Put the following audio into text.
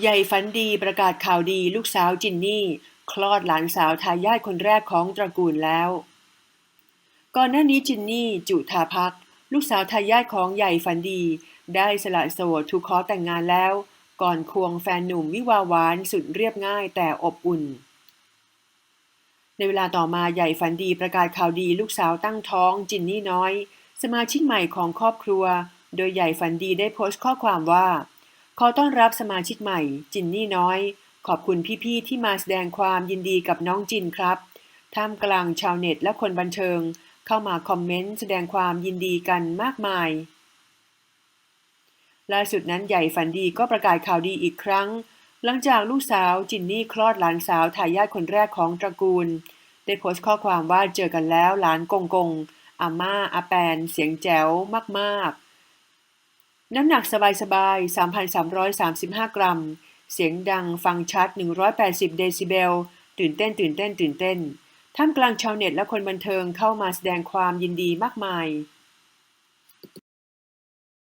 ใหญ่ฝันดีประกาศข่าวดีลูกสาวจินนี่ คลอดหลานสาวทายาทคนแรกของตระกูลแล้ว ก่อนหน้านี้จินนี่จุธาพัก ลูกสาวทายาทของใหญ่ฝันดี ได้สละโสดถูกขอแต่งงานแล้ว ก่อนควงแฟนหนุ่มวิวาห์หวานสุดเรียบง่ายแต่อบอุ่น ในเวลาต่อมาใหญ่ฝันดีประกาศข่าวดีลูกสาวตั้งท้องจินนี่น้อย สมาชิกใหม่ของครอบครัว โดยใหญ่ฝันดีได้โพสต์ข้อความว่า ขอต้อนรับสมาชิกใหม่ จินนี่น้อย ขอบคุณพี่ๆที่มาแสดงความยินดีกับน้องจินครับ ท่ามกลางชาวเน็ตและคนบันเทิง เข้ามาคอมเมนต์แสดงความยินดีกันมากมาย ล่าสุดนั้นใหญ่ฝันดีก็ประกาศข่าวดีอีกครั้ง หลังจากลูกสาวจินนี่คลอดหลานสาวทายาทคนแรกของตระกูล ได้โพสต์ข้อความว่าเจอกันแล้วหลานกงกงอาม่าอาแปน เสียงแจ๋วมากๆ น้ำหนักสบายๆ 3,335 กรัม เสียงดังฟังชัด 180 เดซิเบล ตื่นเต้นตื่นเต้นตื่นเต้น ท่ามกลางชาวเน็ตและคนบันเทิงเข้ามาแสดงความยินดีมากมาย